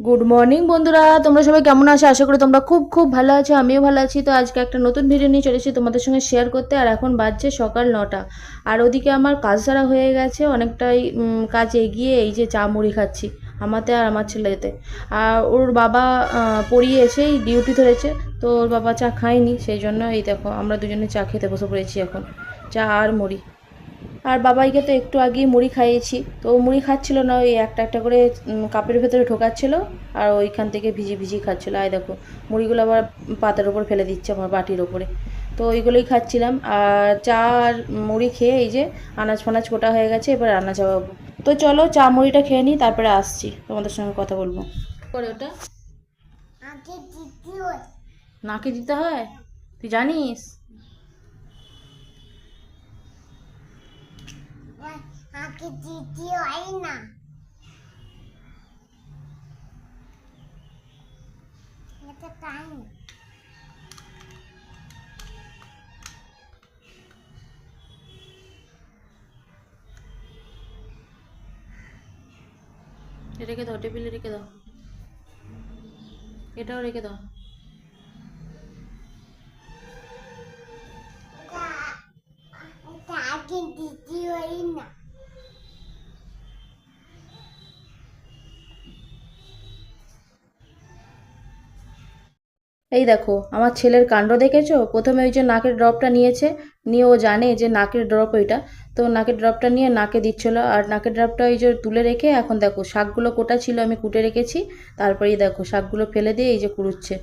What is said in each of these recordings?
Good morning বন্ধুরা। তোমরা সবাই কেমন আছো? আশা করি তোমরা খুব খুব ভালো আছো। আমিও ভালো আছি। তো আজকে একটা নতুন ভিডিও নিয়ে চলেছি তোমাদের সঙ্গে শেয়ার করতে। আর এখন বাজছে সকাল নটা। আর ওদিকে আমার কাজ সারা হয়ে গেছে। অনেকটাই কাজ এগিয়ে এই যে চা মুড়ি খাচ্ছি, আমাতে আর আমার ছেলেতে। আর ওর বাবা পড়িয়ে এসেই ডিউটি ধরেছে। তো ওর বাবা চা খায়নি। সেই জন্য এই দেখো, আমরা দুজনে চা খেতে বসে পড়েছি এখন। চা আর মুড়ি। আর বাবাইকে তো একটু আগেই মুড়ি খাইয়েছি। তো মুড়ি খাচ্ছিল না ওই একটা একটা করে কাপের ভেতরে ঢোকাচ্ছিল আর ওইখান থেকে ভিজি ভিজি খাচ্ছিল। আয় দেখো মুড়িগুলো আবার পাতার ওপর ফেলে দিচ্ছে আমার বাটির ওপরে। তো ওইগুলোই খাচ্ছিলাম। আর চা আর মুড়ি খেয়ে এই যে আনাজ ফানাজ কোটা হয়ে গেছে এবার রান্না চাপাবো। তো চলো চা মুড়িটা খেয়ে নিই তারপরে আসছি। তোমাদের সঙ্গে কথা বলব। করে ওটা? নাকে দিতে হয়? তুই জানিস? আগে দ্বিতীয় হয় না। এটা না রেখে দাও টেবিলে রেখে দাও। এটাও রেখে দাও। আগে দ্বিতীয় হয় না। এই দেখো, আমার ছেলের কাণ্ড দেখেছ? প্রথমে ওই যে নাকের ড্রপটা নিয়েছে, নিয়ে ও জানে যে নাকের ড্রপ ওইটা। তো নাকের ড্রপটা নিয়ে নাকে দিচ্ছিল, আর নাকের ড্রপটা ওই যে তুলে রেখে এখন দেখো, শাকগুলো কোটা ছিল আমি কুটে রেখেছি, তারপরেই দেখো, শাকগুলো ফেলে দিয়ে এই যে কুড়ুচ্ছে।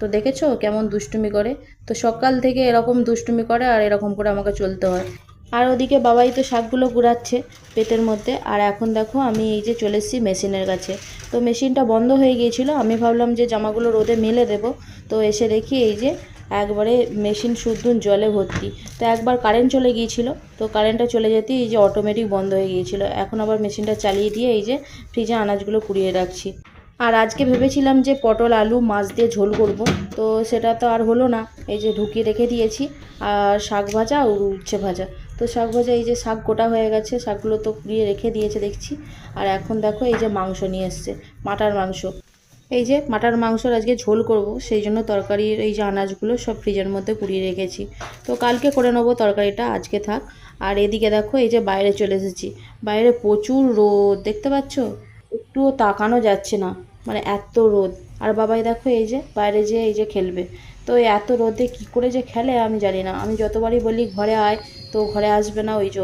তো দেখেছ? কেমন দুষ্টুমি করে। তো সকাল থেকে এরকম দুষ্টুমি করে আর এরকম করে আমাকে চলতে হয়। আর ওদিকে বাবাই তো শাকগুলো কুড়াচ্ছে পেটের মধ্যে। আর এখন দেখো আমি এই যে চলে এসেছি মেশিনের কাছে। তো মেশিনটা বন্ধ হয়ে গিয়েছিল, আমি ভাবলাম যে জামাগুলো রোদে মেলে দেব। তো এসে দেখি এই যে একবারে মেশিন শুদ্ধ জলে ভর্তি। তো একবার কারেন্ট চলে গিয়েছিল, তো কারেন্টটা চলে যেতেই এই যে অটোমেটিক বন্ধ হয়ে গিয়েছিল। এখন আবার মেশিনটা চালিয়ে দিয়ে এই যে ফ্রিজে আনাজগুলো কুড়িয়ে রাখছি। আর আজকে ভেবেছিলাম যে পটল, আলু, মাছ দিয়ে ঝোল করব, তো সেটা তো আর হলো না। এই যে ঢুকিয়ে রেখে দিয়েছি, আর শাক ভাজা আর উচ্ছে ভাজা। তো শাক ভাজা, এই যে শাক গোটা হয়ে গেছে, শাকগুলো তো কুড়িয়ে রেখে দিয়েছে দেখছি। আর এখন দেখো এই যে মাংস নিয়ে এসছে, মাটার মাংস। এই যে মাটার মাংসর আজকে ঝোল করব, সেই জন্য তরকারির এই যে আনাজগুলো সব ফ্রিজের মধ্যে কুড়িয়ে রেখেছি। তো কালকে করে নেব তরকারিটা, আজকে থাক। আর এদিকে দেখো এই যে বাইরে চলে এসেছি, বাইরে প্রচুর রোদ, দেখতে পাচ্ছ? একটুও তাকানো যাচ্ছে না মানে এত রোদ। আর বাবাই দেখো এই যে বাইরে যেয়ে এই যে খেলবে। তো এত রোদে কি করে যে খেলে আমি জানি না। আমি যতবারই বলি ঘরে আয় তো ঘরে আসবে না, ওই যে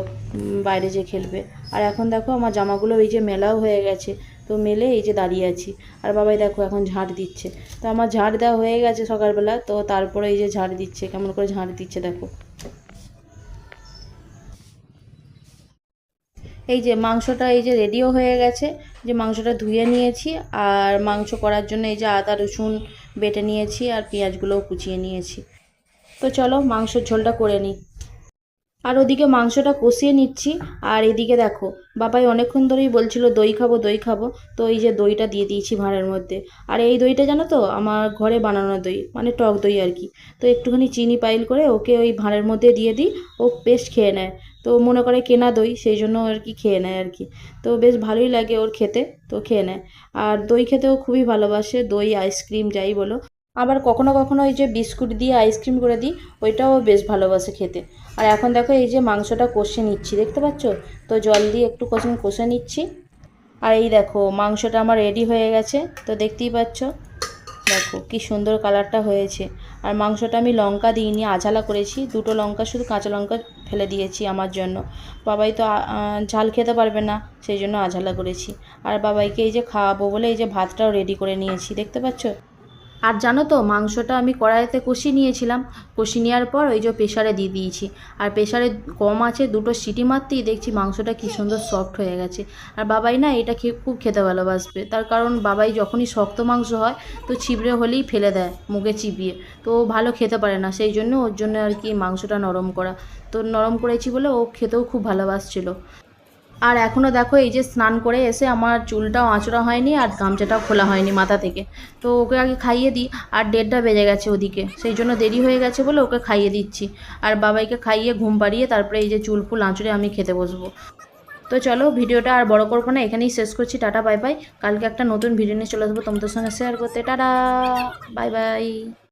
বাইরে যে খেলবে। আর এখন দেখো আমার জামাগুলো এই যে মেলাও হয়ে গেছে, তো মেলে এই যে দাঁড়িয়ে আছি। আর বাবাই দেখো এখন ঝাঁট দিচ্ছে। তো আমার ঝাঁট দেওয়া হয়ে গেছে সকালবেলা, তো তারপরে এই যে ঝাঁট দিচ্ছে, কেমন করে ঝাঁট দিচ্ছে দেখো। এই যে মাংসটা এই যে রেডিও হয়ে গেছে, যে মাংসটা ধুয়ে নিয়েছি, আর মাংস করার জন্য এই যে আদা, রসুন বেটে নিয়েছি, আর পেঁয়াজগুলোও কুচিয়ে নিয়েছি। তো চলো মাংসের ঝোলটা করে নিই। আর ওদিকে মাংসটা কষিয়ে নিচ্ছি। আর এদিকে দেখো, বাবাই অনেকক্ষণ ধরেই বলছিল, দই খাব দই খাব। তো এই যে দইটা দিয়ে দিয়েছি ভাঁড়ের মধ্যে। আর এই দইটা জানো তো, আমার ঘরে বানানো দই মানে টক দই আর কি। তো একটুখানি চিনি পাইল করে ওকে ওই ভাঁড়ের মধ্যে দিয়ে দিই, ও বেশ খেয়ে নেয়। তো মনে করে কেনা দই, সেই জন্য আর কি খেয়ে নেয় আর কি। তো বেশ ভালোই লাগে ওর খেতে, তো খেয়ে নেয়। আর দই খেতেও খুবই ভালোবাসে, দই আইসক্রিম যাই বলো। আবার কখনো কখনো ওই যে বিস্কুট দিয়ে আইসক্রিম করে দিই, ওইটাও বেশ ভালোবাসে খেতে। আর এখন দেখো এই যে মাংসটা কষে নিচ্ছি, দেখতে পাচ্ছ? তো জল দিয়ে একটু কষে কষে নিচ্ছি। আর এই দেখো মাংসটা আমার রেডি হয়ে গেছে, তো দেখতেই পাচ্ছ? দেখো কি সুন্দর কালারটা হয়েছে। আর মাংসটা আমি লঙ্কা দিইনি, আঝালা করেছি। দুটো লঙ্কা, শুধু কাঁচা লঙ্কা ফেলে দিয়েছি আমার জন্য। বাবাই তো ঝাল খেতে পারবে না, সেই জন্য আঝালা করেছি। আর বাবাইকে এই যে খাওয়াবো বলে এই যে ভাতটাও রেডি করে নিয়েছি, দেখতে পাচ্ছ? আর জানো তো, মাংসটা আমি কড়াইতে কষিয়ে নিয়েছিলাম। কষিয়ে নেওয়ার পর ওই যে প্রেশারে দিয়ে দিয়েছি। আর প্রেশারে কম আছে, দুটো সিটি মারতেই দেখছি মাংসটা কি সুন্দর সফট হয়ে গেছে। আর বাবাই না এটা খুব খেতে ভালোবাসবে। তার কারণ বাবাই যখনই শক্ত মাংস হয়, তো ছিবড়ে হলেই ফেলে দেয়, মুখে চিবিয়ে। তো ও ভালো খেতে পারে না, সেই জন্য ওর জন্য আর কি মাংসটা নরম করা। তো নরম করেছি বলে ও খেতেও খুব ভালোবাসছিল। আর এখনও দেখো এই যে স্নান করে এসে আমার চুলটাও আঁচড়া হয়নি আর গামছাটাও খোলা হয়নি মাথা থেকে। তো ওকে আগে খাইয়ে দিই আর দেড়টা বেজে গেছে ওদিকে। সেই জন্য দেরি হয়ে গেছে বলে ওকে খাইয়ে দিচ্ছি। আর বাবাইকে খাইয়ে ঘুম পাড়িয়ে তারপরে এই যে চুল ফুল আঁচড়ে আমি খেতে বসবো। তো চলো ভিডিওটা আর বড় করব না, এখানেই শেষ করছি। Tata, bye bye. কালকে একটা নতুন ভিডিও নিয়ে চলে আসব তোমাদের সঙ্গে শেয়ার করতে। Tata, bye bye.